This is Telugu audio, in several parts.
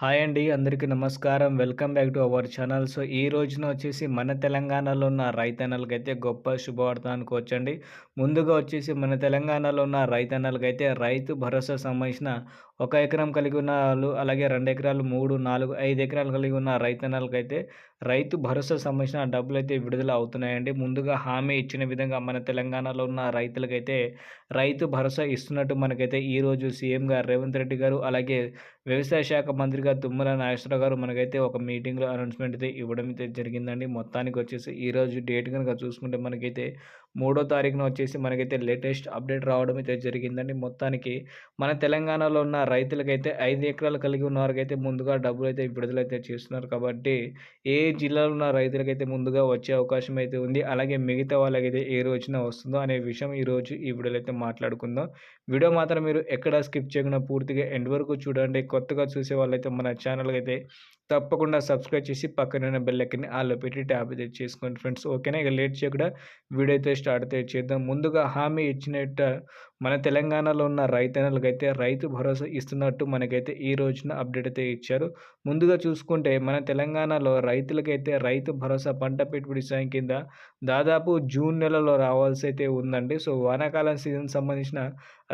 హాయ్ అండి అందరికీ నమస్కారం. Welcome back to our channel. So ఈ రోజున వచ్చేసి మన తెలంగాణలో ఉన్న రైతన్నలకైతే గొప్ప శుభవార్త అనుకోవచ్చండి ముందుగా వచ్చేసి మన తెలంగాణలో ఉన్న రైతన్నలకైతే రైతు భరోసా సంబంధించిన ఒక ఎకరం కలిగి ఉన్న వాళ్ళు అలాగే రెండు ఎకరాలు మూడు నాలుగు ఐదు ఎకరాలు కలిగి ఉన్న రైతన్నలకైతే రైతు భరోసా సంబంధించిన డబ్బులు అయితే విడుదల అవుతున్నాయండి. ముందుగా హామీ ఇచ్చిన విధంగా మన తెలంగాణలో ఉన్న రైతులకైతే రైతు భరోసా ఇస్తున్నట్టు మనకైతే ఈరోజు సీఎం గారు రేవంత్ రెడ్డి గారు అలాగే వ్యవసాయ శాఖ మంత్రిగా తుమ్మల నాగేశ్వరరావు గారు మనకైతే ఒక మీటింగ్లో అనౌన్స్మెంట్ అయితే ఇవ్వడం అయితే జరిగిందండి. మొత్తానికి వచ్చేసి ఈరోజు డేట్ కనుక చూసుకుంటే మనకైతే మూడో తారీఖున వచ్చేసి మనకైతే లేటెస్ట్ అప్డేట్ రావడం అయితే జరిగిందండి. మొత్తానికి మన తెలంగాణలో ఉన్న రైతులకైతే ఐదు ఎకరాలు కలిగి ఉన్న వారికైతే ముందుగా డబ్బులు అయితే విడుదలైతే చేస్తున్నారు. కాబట్టి ఏ జిల్లాలో ఉన్న రైతులకైతే ముందుగా వచ్చే అవకాశం అయితే ఉంది అలాగే మిగతా వాళ్ళకైతే ఏ రోజున వస్తుందో అనే విషయం ఈరోజు ఈ వీడియోలో అయితే మాట్లాడుకుందాం. వీడియో మాత్రం మీరు ఎక్కడ స్కిప్ చేయకుండా పూర్తిగా ఎండ్ వరకు చూడండి. కొత్తగా చూసే వాళ్ళైతే మన ఛానల్కి అయితే తప్పకుండా సబ్స్క్రైబ్ చేసి పక్కన బెల్ ఎక్కని ఆలో పెట్టి ట్యాబ్ అయితే చేసుకోండి ఫ్రెండ్స్. ఓకేనా? ఇక లేట్ చేయకుండా వీడియో అయితే స్టార్ట్ అయితే చేద్దాం. ముందుగా హామీ ఇచ్చినట్టు మన తెలంగాణలో ఉన్న రైతన్నలకైతే రైతు భరోసా ఇస్తున్నట్టు మనకైతే ఈ రోజున అప్డేట్ అయితే ఇచ్చారు. ముందుగా చూసుకుంటే మన తెలంగాణలో రైతులకైతే రైతు భరోసా పంట పెట్టుబడి సాయం కింద దాదాపు జూన్ నెలలో రావాల్సి అయితే ఉందండి. సో వానాకాలం సీజన్ సంబంధించిన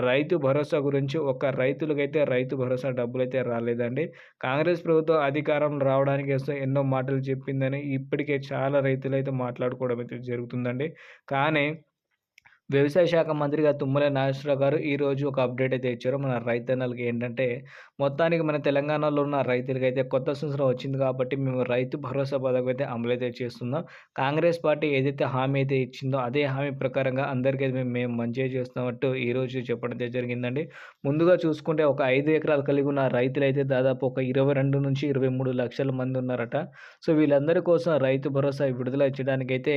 రైతు భరోసా గురించి ఒక రైతులకైతే రైతు భరోసా డబ్బులు అయితే రాలేదండి. కాంగ్రెస్ ప్రభుత్వం అధికారం రావడానికి వస్తే ఎన్నో మాటలు చెప్పిందని ఇప్పటికే చాలా రైతులు అయితే మాట్లాడుకోవడం అయితే జరుగుతుందండి. కానీ వ్యవసాయ శాఖ మంత్రిగా తుమ్మల నాగేశ్వరరావు గారు ఈరోజు ఒక అప్డేట్ అయితే ఇచ్చారు. మన రైతన్నలకి ఏంటంటే మొత్తానికి మన తెలంగాణలో ఉన్న రైతులకి అయితే కొత్త సంవత్సరం వచ్చింది కాబట్టి మేము రైతు భరోసా పథకం అయితే అమలైతే చేస్తున్నాం. కాంగ్రెస్ పార్టీ ఏదైతే హామీ అయితే ఇచ్చిందో అదే హామీ ప్రకారంగా అందరికీ మేము మేము మంచిగా చేస్తున్నట్టు ఈరోజు చెప్పడం జరిగిందండి. ముందుగా చూసుకుంటే ఒక ఐదు ఎకరాలు కలిగి ఉన్న రైతులు అయితే దాదాపు ఒక ఇరవై రెండు నుంచి ఇరవై మూడు లక్షల మంది ఉన్నారట. సో వీళ్ళందరి కోసం రైతు భరోసా విడుదల చేయడానికైతే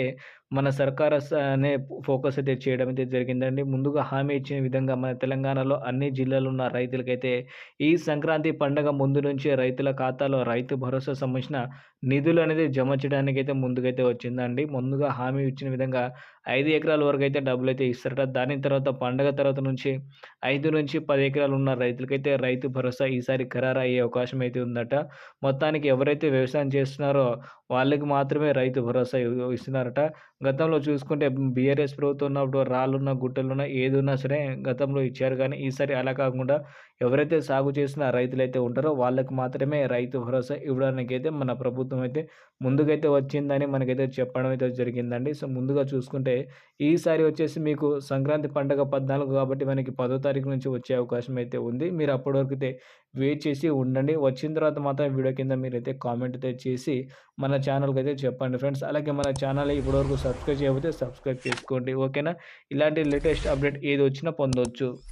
మన సర్కార్ అనే ఫోకస్ అయితే చేయడం అయితే జరిగిందండి. ముందుగా హామీ ఇచ్చిన విధంగా మన తెలంగాణలో అన్ని జిల్లాలో ఉన్న రైతులకైతే ఈ సంక్రాంతి పండగ ముందు నుంచే రైతుల ఖాతాలో రైతు భరోసా సంబంధించిన నిధులు అనేది జమ చేయడానికి అయితే ముందుకైతే వచ్చిందండి. ముందుగా హామీ ఇచ్చిన విధంగా ఐదు ఎకరాల వరకు అయితే డబ్బులు అయితే ఇస్తారట. దాని తర్వాత పండగ తర్వాత నుంచి ఐదు నుంచి పది ఎకరాలు ఉన్న రైతులకైతే రైతు భరోసా ఈసారి ఖరారు అయ్యే అవకాశం అయితే ఉందట. మొత్తానికి ఎవరైతే వ్యవసాయం చేస్తున్నారో వాళ్ళకి మాత్రమే రైతు భరోసా ఇస్తున్నారట. గతంలో చూసుకుంటే బీఆర్ఎస్ ప్రభుత్వం ఉన్నప్పుడు రాళ్ళున్న గుట్టలున్న ఏదున్నా సరే గతంలో ఇచ్చారు కానీ ఈసారి అలా కాకుండా ఎవరైతే సాగు చేసిన రైతులైతే ఉంటారో వాళ్ళకి మాత్రమే రైతు భరోసా ఇవ్వడానికి అయితే మన ప్రభుత్వం అయితే ముందుకైతే వచ్చిందని మనకైతే చెప్పడం అయితే జరిగిందండి. సో ముందుగా చూసుకుంటే ఈసారి వచ్చేసి మీకు సంక్రాంతి పండుగ పద్నాలుగు కాబట్టి మనకి పదో తారీఖు నుంచి వచ్చే అవకాశం అయితే ఉంది. మీరు అప్పటి వరకు అయితే వెయిట్ చేసి ఉండండి. వచ్చిన తర్వాత మాత్రం వీడియో కింద మీరైతే కామెంట్ అయితే చేసి మన ఛానల్కి అయితే చెప్పండి ఫ్రెండ్స్. అలాగే మన ఛానల్ ఇప్పటివరకు సబ్స్క్రైబ్ చేయకపోతే సబ్స్క్రైబ్ చేసుకోండి. ఓకేనా? ఇలాంటి లేటెస్ట్ అప్డేట్ ఏది వచ్చినా పొందవచ్చు